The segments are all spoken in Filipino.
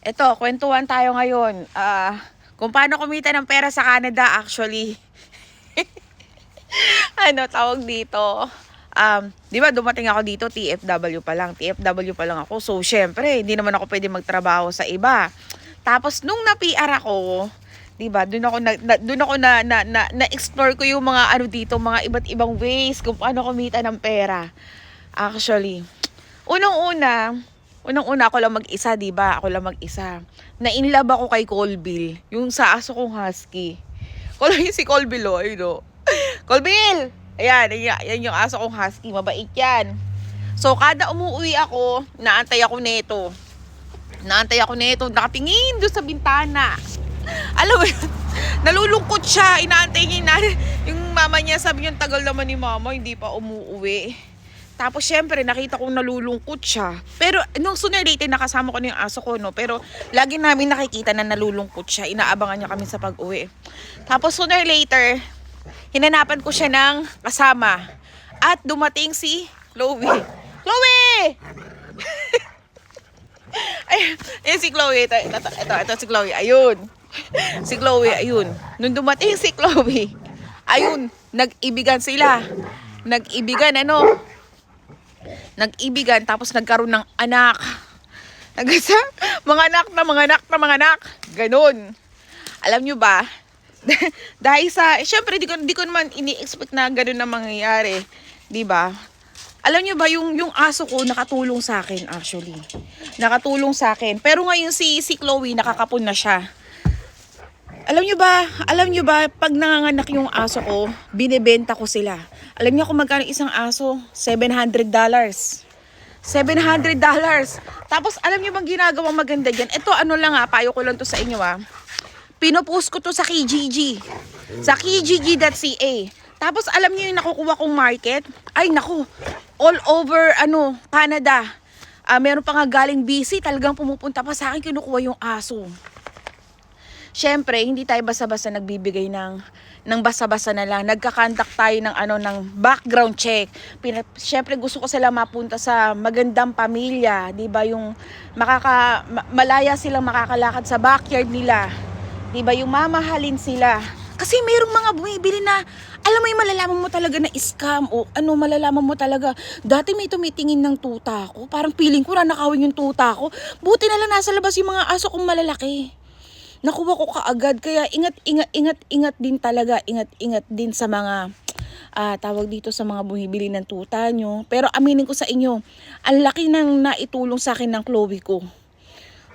Eto, kwentuhan tayo ngayon. Ah, kung paano kumita ng pera sa Canada actually. ano tawag dito? Um, 'di ba dumating ako dito TFW pa lang. TFW pa lang ako. So, syempre, hindi naman ako pwede magtrabaho sa iba. Tapos nung na-PR ako, 'di ba? Doon ako na, na doon ako na, na, na, na-explore ko yung mga ano dito, mga iba't ibang ways kung paano kumita ng pera. Actually, unang-una, unang-una ako lang mag-isa, 'di ba? Ako lang mag-isa. Na-inlove ako kay Colville, yung sa aso kong husky. Colville si Colville, oh, ayun oh. Colville! Ayan, ayan, ayan yung aso kong husky, mabait yan. So, kada umuwi ako, naantay ako nito. Naantay ako nito, nakatingin doon sa bintana. Alam mo nalulungkot siya, inaantay niya yung mama niya, sabi niya, tagal naman ni mama, hindi pa umuwi. Tapos syempre nakita kong nalulungkot siya. Pero nung sooner later nakasama ko na yung aso ko no. Pero lagi namin nakikita na nalulungkot siya. Inaabangan niya kami sa pag-uwi. Tapos sooner later, hinanapan ko siya ng kasama. At dumating si Chloe. Chloe! Ay, si Chloe. Ito, ito, ito, ito si Chloe. Ayun. Si Chloe, ayun. Nung dumating si Chloe, ayun, nag-ibigan sila. Nag-ibigan, ano? Nag-ibigan, tapos nagkaroon ng anak. Nagasa, mga anak na mga anak na mga anak. Ganon. Alam nyo ba, dahil sa, syempre, di ko, di ko naman ini-expect na ganun na mangyayari. Ba? Alam nyo ba, yung, yung aso ko nakatulong sa akin actually. Nakatulong sa akin. Pero ngayon si, si Chloe, nakakapon na siya. Alam nyo ba, alam nyo ba, pag nanganganak yung aso ko, binibenta ko sila. Alam nyo kung magkano isang aso? $700. $700. Tapos alam nyo bang ginagawang maganda dyan? Ito ano lang ha, payo ko lang to sa inyo ha. Pinopost ko to sa Kijiji. Sa kijiji.ca. Tapos alam niyo yung nakukuha kong market? Ay naku, all over ano, Canada. Ah, meron pa nga galing BC, talagang pumupunta pa sa akin kinukuha yung aso. Siyempre, hindi tayo basta-basta nagbibigay ng ng basta-basta na lang. Nagka-contact tayo ng ano ng background check. Pina, Siyempre, gusto ko sila mapunta sa magandang pamilya, 'di ba? Yung makaka ma- malaya silang makakalakad sa backyard nila. 'Di ba? Yung mamahalin sila. Kasi mayroong mga bumibili na alam mo yung malalaman mo talaga na scam o ano malalaman mo talaga. Dati may tumitingin ng tuta ko. Parang feeling ko na nakawin yung tuta ko. Buti na lang nasa labas yung mga aso kong malalaki nakuha ko kaagad. Kaya ingat, ingat, ingat, ingat din talaga. Ingat, ingat din sa mga ah, tawag dito sa mga bumibili ng tuta nyo. Pero aminin ko sa inyo, ang laki ng naitulong sa akin ng Chloe ko.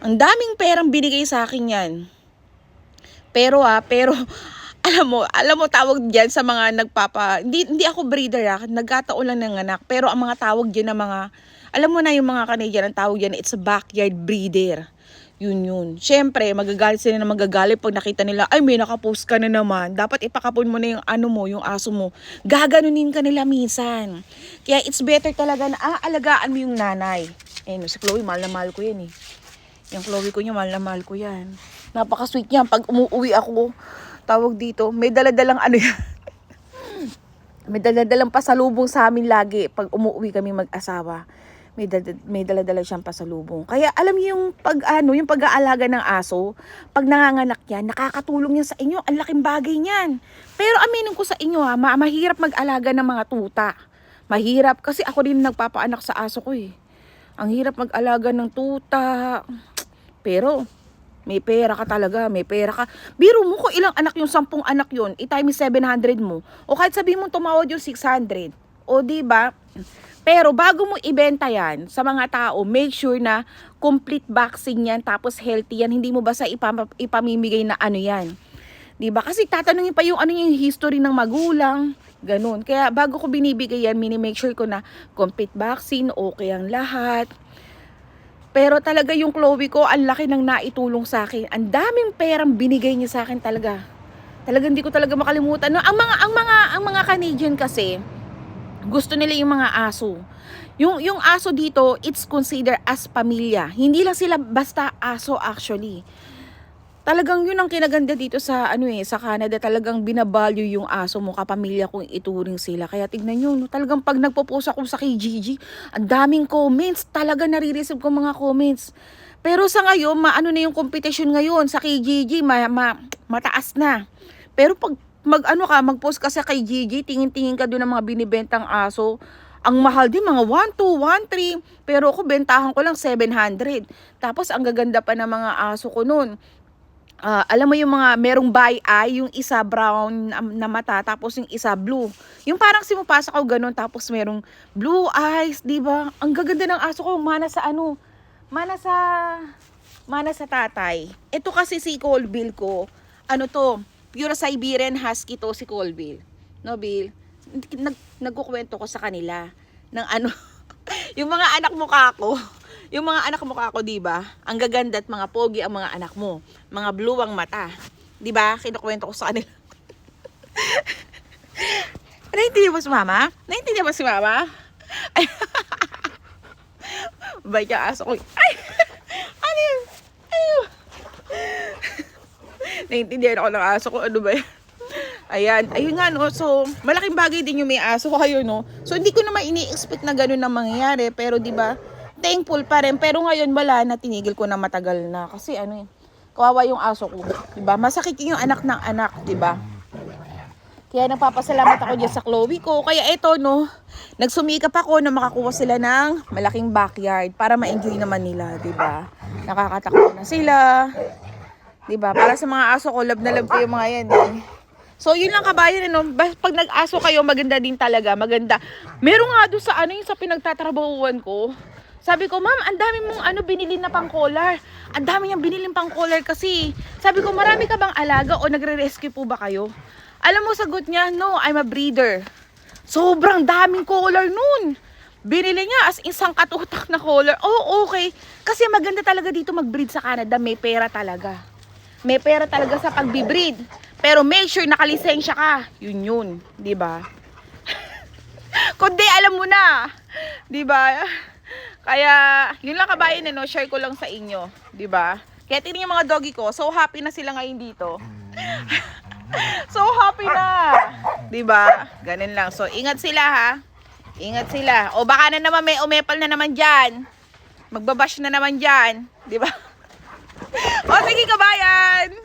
Ang daming perang binigay sa akin yan. Pero ah, pero alam mo, alam mo tawag diyan sa mga nagpapa, hindi, hindi ako breeder ah, nagkataon lang ng anak. Pero ang mga tawag diyan na mga, alam mo na yung mga Canadian, ang tawag diyan, it's a backyard breeder. Yun yun. Siyempre, magagalit sila na magagalit pag nakita nila, ay may nakapost ka na naman. Dapat ipakapon mo na yung ano mo, yung aso mo. Gaganunin ka nila minsan. Kaya it's better talaga na aalagaan mo yung nanay. Eh, si Chloe, mahal na mahal ko yan eh. Yung Chloe ko niya, mahal na mahal ko yan. Napaka-sweet niya. Pag umuwi ako, tawag dito, may daladalang ano yan. may daladalang pasalubong sa amin lagi pag umuwi kami mag-asawa. May, dal- may daladala siyang pasalubong. Kaya alam niyo yung pag ano, yung pag-aalaga ng aso, pag nanganganak yan, nakakatulong yan sa inyo. Ang laking bagay niyan. Pero aminin ko sa inyo ha, ma- mahirap mag-alaga ng mga tuta. Mahirap kasi ako rin nagpapaanak sa aso ko eh. Ang hirap mag-alaga ng tuta. Pero may pera ka talaga, may pera ka. Biro mo kung ilang anak yung sampung anak yun, i-time 700 mo. O kahit sabihin mo tumawad yung 600. O di ba? Pero bago mo ibenta yan sa mga tao, make sure na complete vaccine yan, tapos healthy yan. Hindi mo basta ipam- ipamimigay na ano yan. 'Di ba? Kasi tatanungin pa yung ano yung history ng magulang, ganun. Kaya bago ko binibigay yan, mini-make sure ko na complete vaccine, okay ang lahat. Pero talaga yung Chloe ko, ang laki ng naitulong sa akin. Ang daming perang binigay niya sa akin talaga. Talagang hindi ko talaga makalimutan. No, ang mga ang mga ang mga Canadian kasi gusto nila yung mga aso. Yung yung aso dito, it's considered as pamilya. Hindi lang sila basta aso actually. Talagang yun ang kinaganda dito sa ano eh, sa Canada, talagang binavalue yung aso mo, kapamilya kung ituring sila. Kaya tignan nyo, no, talagang pag nagpo-post ako sa Gigi, ang daming comments, talaga nare-receive ko mga comments. Pero sa ngayon, maano na yung competition ngayon sa KGG, ma, ma- mataas na. Pero pag mag ano ka, mag-post ka sa KGG, tingin-tingin ka doon ng mga binibentang aso. Ang mahal din, mga 1, 2, 1, 3. Pero ako, bentahan ko lang 700. Tapos, ang gaganda pa ng mga aso ko noon. Ah, alam mo yung mga merong by eye, yung isa brown na, na mata, tapos yung isa blue. Yung parang simupasa ko ganun, tapos merong blue eyes, di ba? Ang gaganda ng aso ko, mana sa ano, mana sa, mana sa tatay. Ito kasi si Colville ko, ano to, pure Siberian Husky to si Colville. No, Bill? Nag, nagkukwento ko sa kanila ng ano, yung mga anak mo kako, yung mga anak mo kako, di ba? Ang gaganda at mga pogi ang mga anak mo. Mga blue ang mata. Di ba? Kinukwento ko sa kanila. Naintindihan mo si mama? Naintindihan mo si mama? Ay, Bay ka aso ko. Ay! Ano yun? Ano? Naintindihan ako ng aso ko. Ano ba yan? Ayan. Ayun nga, no. So, malaking bagay din yung may aso kayo, no. So, hindi ko naman ini-expect na ganun na mangyayari. Pero, di ba, thankful pa rin. Pero ngayon, wala na. Tinigil ko na matagal na. Kasi, ano yun, kawawa yung aso ko. Di ba? Masakit yung anak ng anak, di ba? Kaya nagpapasalamat ako dyan sa Chloe ko. Kaya eto, no, nagsumikap ako na makakuha sila ng malaking backyard para ma-enjoy naman nila, di ba? Nakakatakbo na sila. Di ba? Para sa mga aso ko, love na love ko yung mga yan. Eh. So, yun lang kabayan, no? Bas- Pag nag-aso kayo, maganda din talaga. Maganda. Meron nga doon sa ano yung sa pinagtatrabahuan ko. Sabi ko, ma'am, ang dami mong ano binili na pang collar. Ang dami niyang binili pang collar kasi. Sabi ko, marami ka bang alaga o nagre-rescue po ba kayo? Alam mo, sagot niya, no, I'm a breeder. Sobrang daming collar nun. Binili niya as isang katutak na collar. Oh, okay. Kasi maganda talaga dito mag-breed sa Canada. May pera talaga. May pera talaga sa pagbi-breed. Pero make sure nakalisensya ka. Yun yun. di ba? Kundi alam mo na. di ba? Kaya, yun lang kabayan, no? share ko lang sa inyo. di ba? Kaya tingnan yung mga doggy ko. So happy na sila ngayon dito. so happy na. 'Di ba? Ganun lang. So ingat sila ha. Ingat sila. O baka na naman may umepal na naman diyan. Magbabash na naman diyan, 'di ba? o sige kabayan.